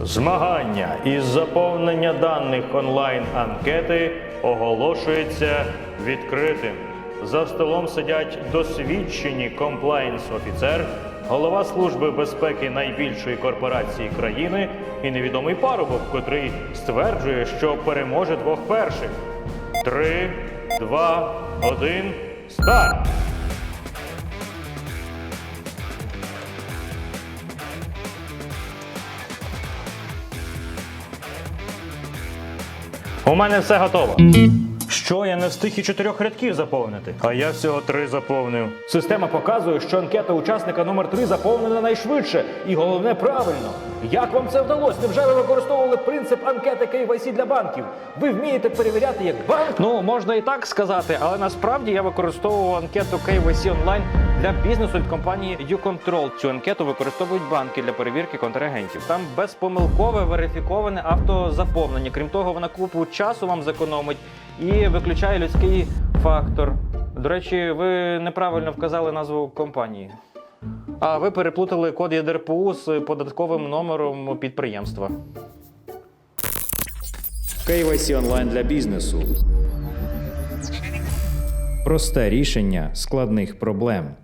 Змагання із заповнення даних онлайн-анкети оголошується відкритим. За столом сидять досвідчені комплаєнс-офіцер, голова Служби безпеки найбільшої корпорації країни і невідомий парубок, котрий стверджує, що переможе двох перших. Три, два, один, старт! У мене все готово. Що я не встиг і чотирьох рядків заповнити? А я всього три заповнив. Система показує, що анкета учасника номер 3 заповнена найшвидше, і головне правильно. Як вам це вдалося? Невже ви використовували принцип анкети KYC для банків? Ви вмієте перевіряти як банк? Ну можна і так сказати, але насправді я використовував анкету KYC онлайн для бізнесу від компанії YouControl. Цю анкету використовують банки для перевірки контрагентів. Там безпомилкове верифіковане автозаповнення. Крім того, вона купу часу вам зекономить і виключає людський фактор. До речі, ви неправильно вказали назву компанії. А ви переплутали код ЄДРПУ з податковим номером підприємства. KYC онлайн для бізнесу. Просте рішення складних проблем.